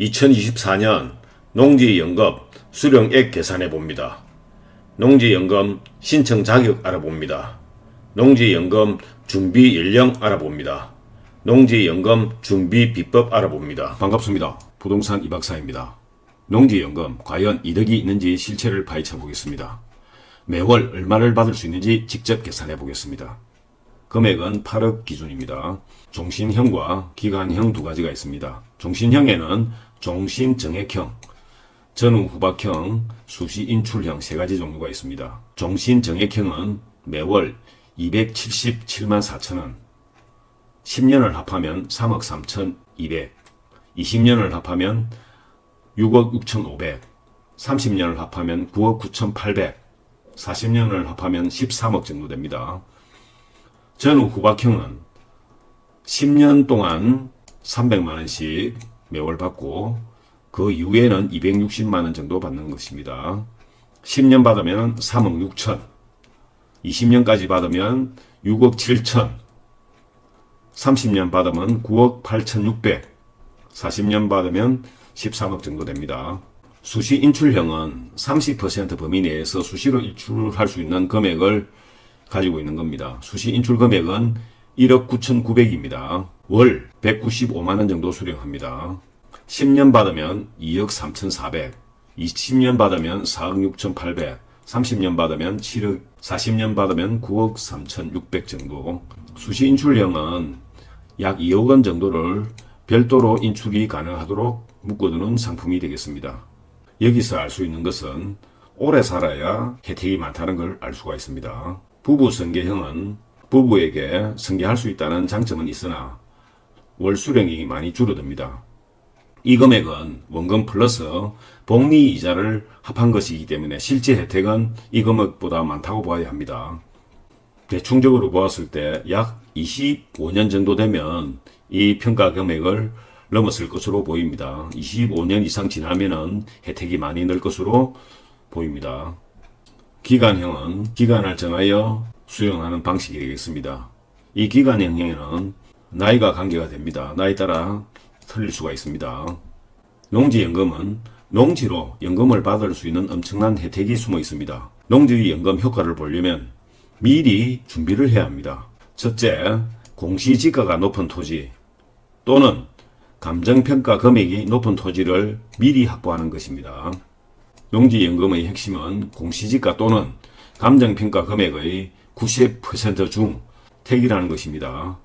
2024년 농지연금 수령액 계산해 봅니다. 농지연금 신청 자격 알아봅니다. 농지연금 준비 연령 알아봅니다. 농지연금 준비 비법 알아봅니다. 반갑습니다. 부동산 이박사입니다. 농지연금 과연 이득이 있는지 실체를 파헤쳐 보겠습니다. 매월 얼마를 받을 수 있는지 직접 계산해 보겠습니다. 금액은 8억 기준입니다. 종신형과 기간형 두 가지가 있습니다. 종신형에는 종신정액형, 전후 후박형, 수시 인출형 세 가지 종류가 있습니다. 종신정액형은 매월 277만 4천원, 10년을 합하면 3억 3,200, 20년을 합하면 6억 6,500, 30년을 합하면 9억 9,800, 40년을 합하면 13억 정도 됩니다. 전후 후박형은 10년 동안 300만원씩 매월 받고 그 이후에는 260만 원 정도 받는 것입니다. 10년 받으면 3억 6천, 20년까지 받으면 6억 7천, 30년 받으면 9억 8천6백, 40년 받으면 13억 정도 됩니다. 수시 인출형은 30% 범위 내에서 수시로 인출할 수 있는 금액을 가지고 있는 겁니다. 수시 인출 금액은 1억 9,900입니다. 월 195만원 정도 수령합니다. 10년 받으면 2억 3,400, 20년 받으면 4억 6,800, 30년 받으면 7억, 40년 받으면 9억 3,600 정도. 수시 인출형은 약 2억 원 정도를 별도로 인출이 가능하도록 묶어두는 상품이 되겠습니다. 여기서 알 수 있는 것은 오래 살아야 혜택이 많다는 걸 알 수가 있습니다. 부부 승계형은 부부에게 승계할 수 있다는 장점은 있으나 월 수령이 많이 줄어듭니다. 이 금액은 원금 플러스 복리 이자를 합한 것이기 때문에 실제 혜택은 이 금액보다 많다고 봐야 합니다. 대충적으로 보았을 때 약 25년 정도 되면 이 평가 금액을 넘었을 것으로 보입니다. 25년 이상 지나면은 혜택이 많이 늘 것으로 보입니다. 기간형은 기간을 정하여 수령하는 방식이 되겠습니다. 이 기간형에는 나이가 관계가 됩니다. 나이 따라 틀릴 수가 있습니다. 농지연금은 농지로 연금을 받을 수 있는 엄청난 혜택이 숨어 있습니다. 농지연금 효과를 보려면 미리 준비를 해야 합니다. 첫째, 공시지가가 높은 토지 또는 감정평가 금액이 높은 토지를 미리 확보하는 것입니다. 농지연금의 핵심은 공시지가 또는 감정평가 금액의 90%중 택이라는 것입니다.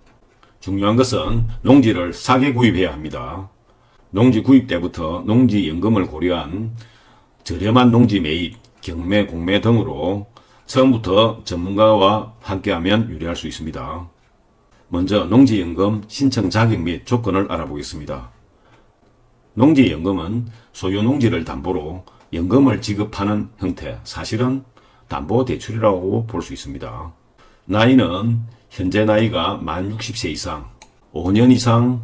중요한 것은 농지를 싸게 구입해야 합니다. 농지 구입 때부터 농지 연금을 고려한 저렴한 농지 매입, 경매, 공매 등으로 처음부터 전문가와 함께하면 유리할 수 있습니다. 먼저 농지연금 신청 자격 및 조건을 알아보겠습니다. 농지연금은 소유 농지를 담보로 연금을 지급하는 형태, 사실은 담보 대출이라고 볼 수 있습니다. 나이는 현재 나이가 만 60세 이상, 5년 이상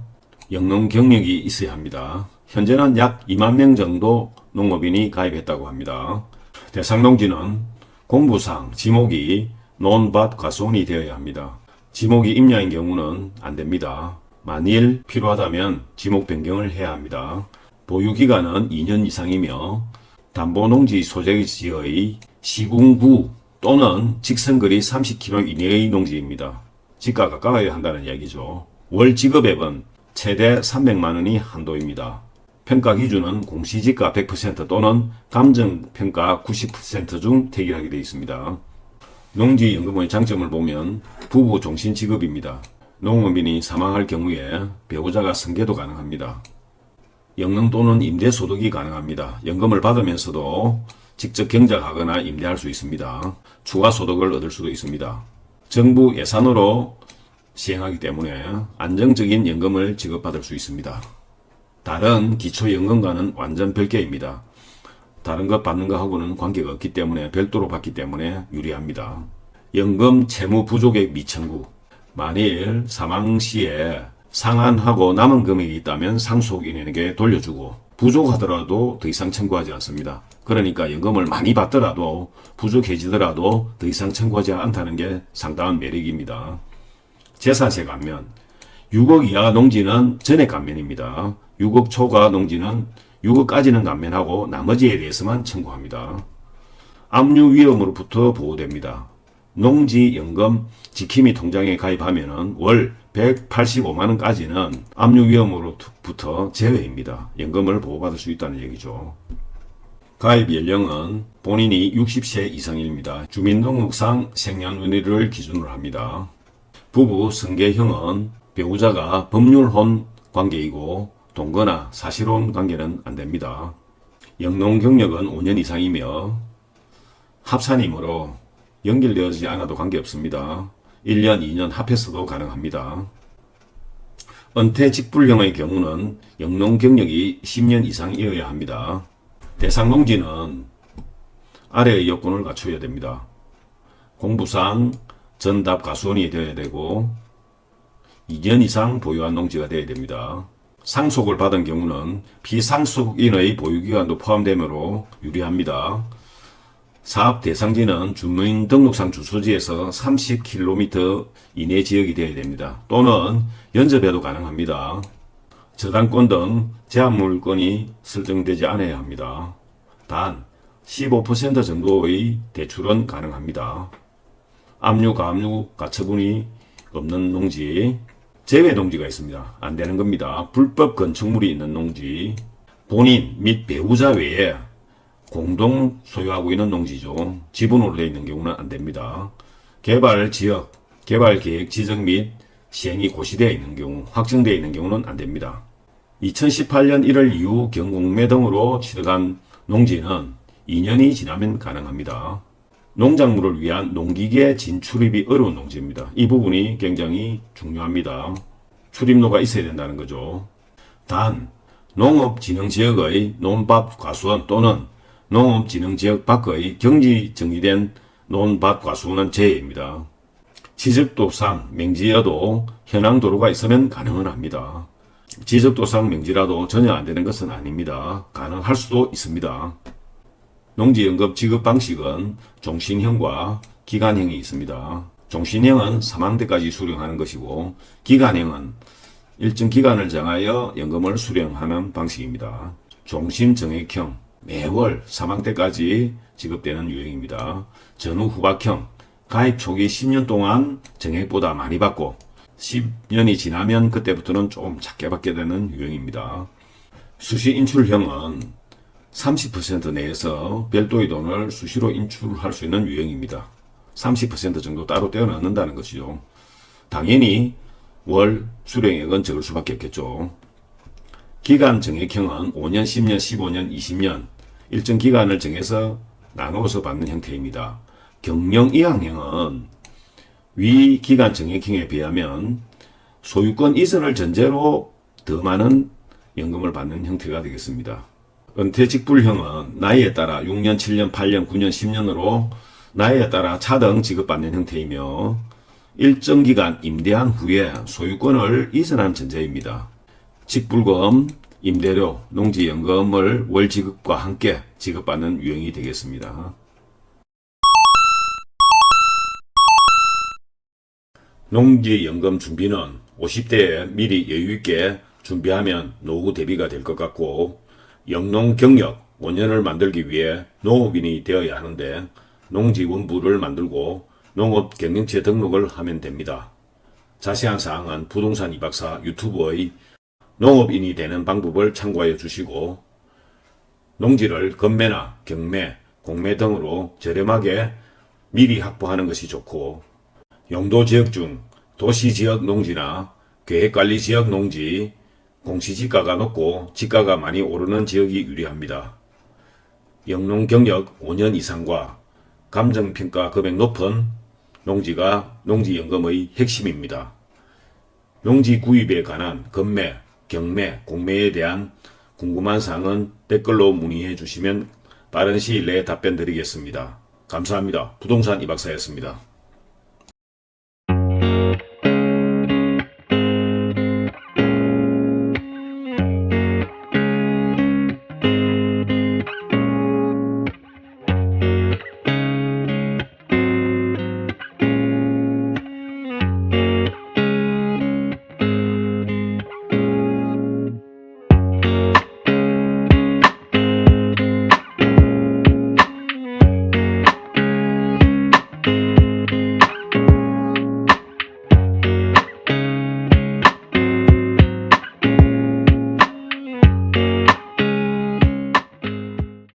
영농 경력이 있어야 합니다. 현재는 약 2만 명 정도 농업인이 가입했다고 합니다. 대상 농지는 공부상 지목이 논밭 과수원이 되어야 합니다. 지목이 임야인 경우는 안 됩니다. 만일 필요하다면 지목 변경을 해야 합니다. 보유 기간은 2년 이상이며 담보농지 소재지의 시군구 또는 직선거리 30km 이내의 농지입니다. 집과 가까워야 한다는 이야기죠. 월 지급액은 최대 300만 원이 한도입니다. 평가 기준은 공시지가 100% 또는 감정평가 90%중 택일하게 되어 있습니다. 농지연금의 장점을 보면 부부 종신 지급입니다. 농업인이 사망할 경우에 배우자가 승계도 가능합니다. 영능 또는 임대 소득이 가능합니다. 연금을 받으면서도 직접 경작하거나 임대할 수 있습니다. 추가 소득을 얻을 수도 있습니다. 정부 예산으로 시행하기 때문에 안정적인 연금을 지급받을 수 있습니다. 다른 기초연금과는 완전 별개입니다. 다른 것 받는 것하고는 관계가 없기 때문에 별도로 받기 때문에 유리합니다. 연금 채무 부족액 미청구. 만일 사망 시에 상환하고 남은 금액이 있다면 상속인에게 돌려주고 부족하더라도 더 이상 청구하지 않습니다. 그러니까 연금을 많이 받더라도 부족해지더라도 더 이상 청구하지 않다는 게 상당한 매력입니다. 재산세 감면 6억 이하 농지는 전액 감면입니다. 6억 초과 농지는 6억까지는 감면하고 나머지에 대해서만 청구합니다. 압류 위험으로부터 보호됩니다. 농지 연금 지킴이 통장에 가입하면 월 185만 원까지는 압류 위험으로부터 제외입니다. 연금을 보호받을 수 있다는 얘기죠. 가입 연령은 본인이 60세 이상입니다. 주민등록상 생년월일을 기준으로 합니다. 부부 승계형은 배우자가 법률혼 관계이고 동거나 사실혼 관계는 안 됩니다. 영농 경력은 5년 이상이며 합산이므로 연결되어지지 않아도 관계없습니다. 1년, 2년 합해서도 가능합니다. 은퇴 직불형의 경우는 영농 경력이 10년 이상이어야 합니다. 대상 농지는 아래의 여건을 갖춰야 됩니다. 공부상 전답 가수원이 되어야 되고 2년 이상 보유한 농지가 되어야 됩니다. 상속을 받은 경우는 비상속인의 보유기간도 포함되므로 유리합니다. 사업 대상지는 주민 등록상 주소지에서 30km 이내 지역이 되어야 됩니다. 또는 연접해도 가능합니다. 저당권 등 제한물건이 설정되지 않아야 합니다. 단 15% 정도의 대출은 가능합니다. 압류, 가압류, 가처분이 없는 농지, 제외 농지가 있습니다. 안 되는 겁니다. 불법 건축물이 있는 농지, 본인 및 배우자 외에 공동 소유하고 있는 농지죠. 지분으로 되어 있는 경우는 안 됩니다. 개발 지역, 개발 계획 지정 및 시행이 고시되어 있는 경우, 확정되어 있는 경우는 안 됩니다. 2018년 1월 이후 경공매 등으로 취득한 농지는 2년이 지나면 가능합니다. 농작물을 위한 농기계 진출입이 어려운 농지입니다. 이 부분이 굉장히 중요합니다. 출입로가 있어야 된다는 거죠. 단 농업진흥지역의 논밭 과수원 또는 농업진흥지역 밖의 경지 정리된 논밭 과수원은 제외입니다. 지적도상 명지여도 현황 도로가 있으면 가능은 합니다. 지적도상 명지라도 전혀 안 되는 것은 아닙니다. 가능할 수도 있습니다. 농지연금 지급 방식은 종신형과 기간형이 있습니다. 종신형은 사망 때까지 수령하는 것이고 기간형은 일정 기간을 정하여 연금을 수령하는 방식입니다. 종신정액형 매월 사망 때까지 지급되는 유형입니다. 전후 후박형 가입 초기 10년 동안 정액보다 많이 받고 10년이 지나면 그때부터는 좀 작게 받게 되는 유형입니다. 수시 인출형은 30% 내에서 별도의 돈을 수시로 인출할 수 있는 유형입니다. 30% 정도 따로 떼어 넣는다는 것이죠. 당연히 월 수령액은 적을 수밖에 없겠죠. 기간 정액형은 5년, 10년, 15년, 20년 일정 기간을 정해서 나누어서 받는 형태입니다. 경영 이항형은 위 기간 정액형에 비하면 소유권 이전을 전제로 더 많은 연금을 받는 형태가 되겠습니다. 은퇴 직불형은 나이에 따라 6년, 7년, 8년, 9년, 10년으로 나이에 따라 차등 지급받는 형태이며 일정 기간 임대한 후에 소유권을 이전한 전제입니다. 직불금, 임대료, 농지연금을 월 지급과 함께 지급받는 유형이 되겠습니다. 농지연금 준비는 50대에 미리 여유있게 준비하면 노후 대비가 될 것 같고 영농 경력 5년을 만들기 위해 농업인이 되어야 하는데 농지원부를 만들고 농업 경영체 등록을 하면 됩니다. 자세한 사항은 부동산 이박사 유튜브의 농업인이 되는 방법을 참고하여 주시고 농지를 건매나 경매, 공매 등으로 저렴하게 미리 확보하는 것이 좋고 용도 지역 중 도시 지역 농지나 계획관리 지역 농지, 공시지가가 높고 지가가 많이 오르는 지역이 유리합니다. 영농 경력 5년 이상과 감정평가 금액 높은 농지가 농지연금의 핵심입니다. 농지 구입에 관한 건매, 경매, 공매에 대한 궁금한 사항은 댓글로 문의해 주시면 빠른 시일 내에 답변 드리겠습니다. 감사합니다. 부동산 이박사였습니다.